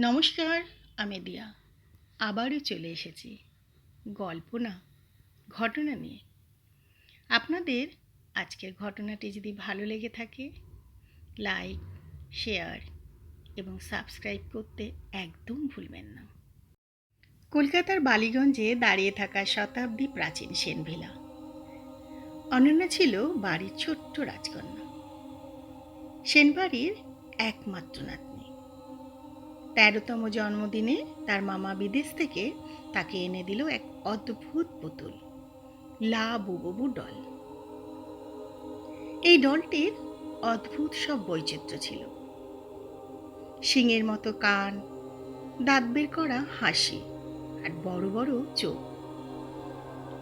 নমস্কার, আমি দিয়া। আবারও চলে এসেছি। গল্প না, ঘটনা নিয়ে। আপনাদের আজকের ঘটনাটি যদি ভালো লেগে থাকে, লাইক, শেয়ার এবং সাবস্ক্রাইব করতে একদম ভুলবেন না। কলকাতার বালিগঞ্জে দাঁড়িয়ে থাকা শতাব্দী প্রাচীন সেনভিলা অনন্যা ছিল বাড়ির ছোট্ট রাজকন্যা। সেনবাড়ির একমাত্র নাতনি তেরোতম জন্মদিনে তার মামা বিদেশ থেকে তাকে এনে দিল এক অদ্ভুত পুতুল। লা বুবু ডল। এই ডলটির অদ্ভুত সব বৈচিত্র্য ছিল। শিঙের মতো কান, দাঁত বের করা হাসি আর বড় বড় চোখ।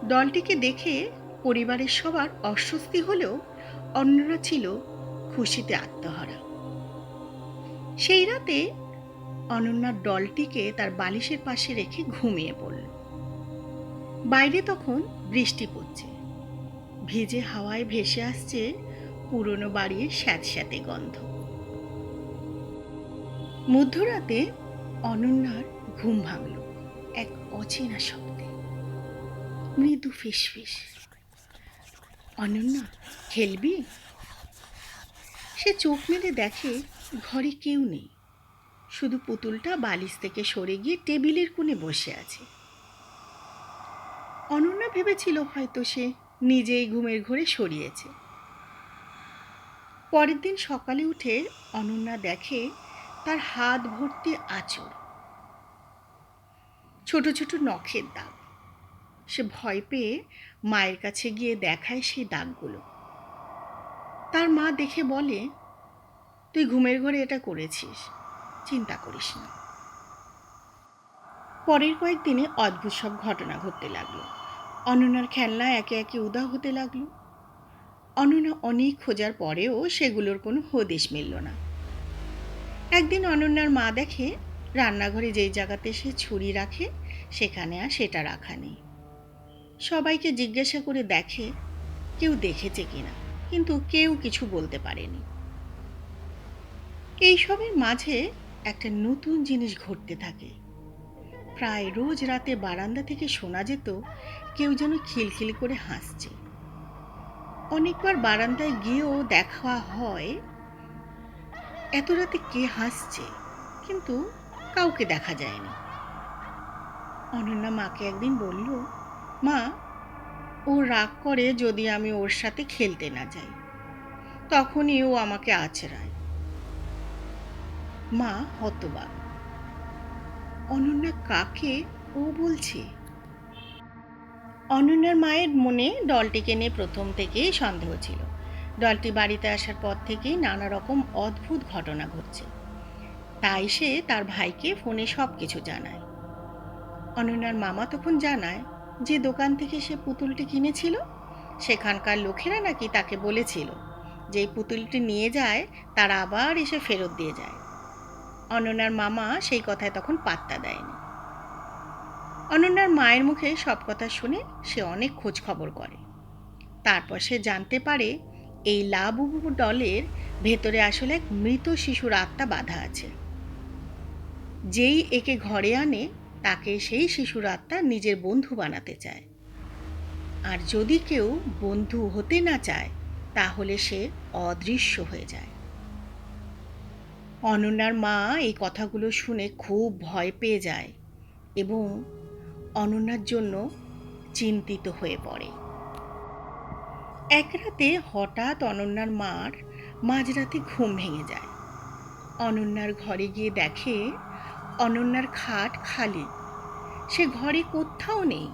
দলটিকে দেখে পরিবারের সবার অস্বস্তি হলেও অন্যরা ছিল খুশিতে আত্মহারা। সেই রাতে অনন্যার ডলটিকে তার বালিশের পাশে রেখে ঘুমিয়ে পড়ল। বাইরে তখন বৃষ্টি পড়ছে। ভিজে হাওয়ায় ভেসে আসছে পুরনো বাড়ির স্যাঁতস্যাঁতে গন্ধ। মধ্যরাতে অনন্যার ঘুম ভাঙল এক অচেনা শব্দে। মৃদু ফিস ফিস অনন্যা খেলবি সে চোখ মেলে দেখে ঘরে কেউ নেই। শুধু পুতুলটা বালিশ থেকে সরে গিয়ে টেবিলের কোণে বসে আছে। অনন্যা ভেবেছিল হয়তো সে নিজেই ঘুমের ঘরে সরিয়েছে। পরের দিন সকালে উঠে অনন্যা দেখে তার হাত ভর্তি আঁচড় ছোট ছোট নখের দাগ। সে ভয় পেয়ে মায়ের কাছে গিয়ে দেখায় সেই দাগগুলো। তার মা দেখে বলে, তুই ঘুমের ঘরে এটা করেছিস। চিন্তা করিস না। পরের কয়েকদিনে অদ্ভুত সব ঘটনা ঘটতে লাগল। অনন্যার খেলনা একে একে উদা হতে লাগল। অনন্যা অনেক খোঁজার পরেও সেগুলোর কোনো হদিশ মিলল না। একদিন অনন্যার মা দেখে, রান্নাঘরে যেই জায়গাতে সে ছুরি রাখে, সেখানে আর সেটা রাখা নেই। সবাইকে জিজ্ঞাসা করে দেখে, কেউ দেখেছে কিনা, কিন্তু কেউ কিছু বলতে পারেনি। এইসবের মাঝে একটা নতুন জিনিস ঘটতে থাকে। প্রায় রোজ রাতে বারান্দা থেকে শোনা যেত, কেউ যেন খিলখিল করে হাসছে। অনেকবার বারান্দায় গিয়েও দেখা হয়, এত রাতে কে হাসছে, কিন্তু কাউকে দেখা যায়নি। অনন্যা মাকে একদিন বলল, মা, ও রাগ করে যদি আমি ওর সাথে খেলতে না যাই, তখনই ও আমাকে আছড়ায়। মা হতবাক। অনন্যা কাকে ও বলছে? অনন্যার মায়ের মনে ডলটিকে নিয়ে প্রথম থেকেই সন্দেহ ছিল। ডলটি বাড়িতে আসার পর থেকেই নানা রকম অদ্ভুত ঘটনা ঘটছে। তাই সে তার ভাইকে ফোনে সব কিছু জানায়। অনন্যার মামা তখন জানায় যে দোকান থেকে সে পুতুলটি কিনেছিল, সেখানকার লোকেরা নাকি তাকে বলেছিল যে পুতুলটি নিয়ে যায়, তারা আবার এসে ফেরত দিয়ে যায়। অনন্যার মামা সেই কথায় তখন পাত্তা দেয়নি। অনন্যার মায়ের মুখে সব কথা শুনে সে অনেক খোঁজ খবর করে। তারপর সে জানতে পারে এই লাবুবু ডলের ভেতরে আসলে এক মৃত শিশুর আত্মা বাধা আছে। যেই একে ঘরে আনে, তাকে সেই শিশুর আত্মা নিজের বন্ধু বানাতে চায়। আর যদি কেউ বন্ধু হতে না চায়, তাহলে সে অদৃশ্য হয়ে যায়। অনন্যার মা এই কথাগুলো শুনে খুব ভয় পেয়ে যায় এবং অনন্যার জন্য চিন্তিত হয়ে পড়ে। এক রাতে হঠাৎ অনন্যার মার মাঝরাতে ঘুম ভেঙে যায়। অনন্যার ঘরে গিয়ে দেখে অনন্যার খাট খালি। সে ঘরে কোথাও নেই।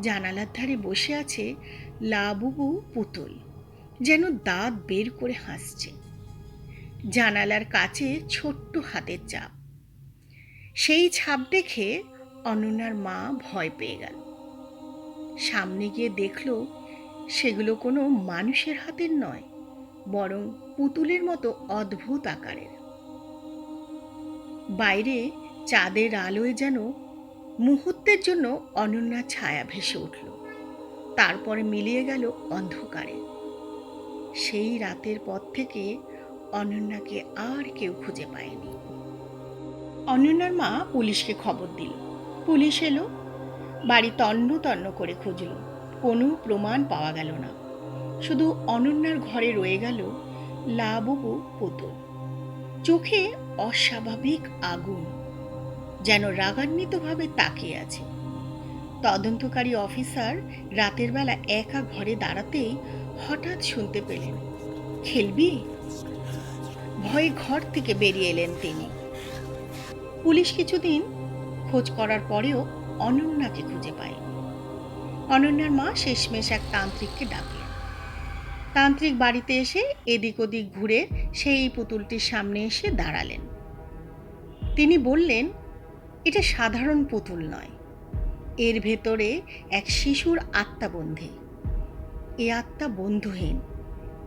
জানালার ধারে বসে আছে লাবুবু পুতুল, যেন দাঁত বের করে হাসছে। জানালার কাছে ছোট্ট হাতের চাপ। সেই ছাপ দেখে অনন্যার মা ভয় পেয়ে গেল। সামনে গিয়ে দেখল সেগুলো কোনো মানুষের হাতের নয়, বরং পুতুলের মতো অদ্ভুত আকারের। বাইরে চাঁদের আলোয় যেন মুহূর্তের জন্য অনন্যার ছায়া ভেসে উঠল। তারপরে মিলিয়ে গেল অন্ধকারে। সেই রাতের পর থেকে অনন্যাকে আর কেউ খুঁজে পায়নি। অনন্যার মা পুলিশকে খবর দিল। পুলিশ এলো। বাড়ি তন্ন তন্ন করে খুঁজল। কোনো প্রমাণ পাওয়া গেল না। শুধু অনন্যার ঘরে রয়ে গেল লাবুবু পুতুল। চোখে অস্বাভাবিক আগুন যেন রাগান্বিতভাবে তাকিয়ে আছে। তদন্তকারী অফিসার রাতের বেলা একা ঘরে দাঁড়াতেই হঠাৎ শুনতে পেলেন, খেলবি? ভয়ে ঘর থেকে বেরিয়ে এলেন তিনি। পুলিশ কিছুদিন খোঁজ করার পরেও অনন্যাকে খুঁজে পায়। অনন্যার মা শেষমেশ এক তান্ত্রিককে ডাকলেন তান্ত্রিক বাড়িতে এসে এদিক ওদিক ঘুরে সেই পুতুলটির সামনে এসে দাঁড়ালেন। তিনি বললেন, এটা সাধারণ পুতুল নয়। এর ভেতরে এক শিশুর আত্মা এ আত্মা বন্ধুহীন,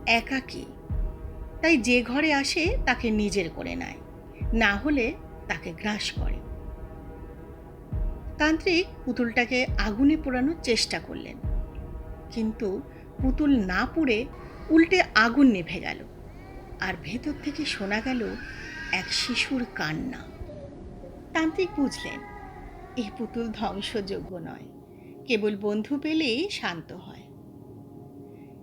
একাকী তাই যে ঘরে আসে তাকে নিজের করে নেয়, না হলে তাকে গ্রাস করে। তান্ত্রিক পুতুলটাকে আগুনে পোড়ানোর চেষ্টা করলেন। কিন্তু পুতুল না পুড়ে উল্টে আগুন নেভে গেল আর ভেতর থেকে শোনা গেল এক শিশুর কান্না। তান্ত্রিক বুঝলেন এই পুতুল ধ্বংসযোগ্য নয়, কেবল বন্ধু পেলেই শান্ত হয়।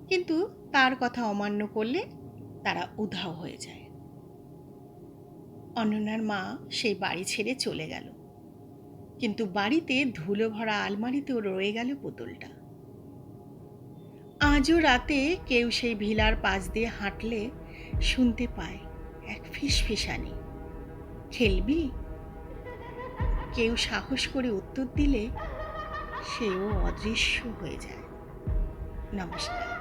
কিন্তু তার কথা অমান্য করলে তারা উধাও হয়ে যায়। অনন্যার মা সেই বাড়ি ছেড়ে চলে গেল। কিন্তু বাড়িতে ধুলো ভরা আলমারিতেও রয়ে গেল পুতুলটা। আজও রাতে কেউ সেই ভিলার পাশ দিয়ে হাঁটলে শুনতে পায় এক ফিসফিসানি। খেলবি? কেউ সাহস করে উত্তর দিলে সেও অদৃশ্য হয়ে যায়। নমস্কার।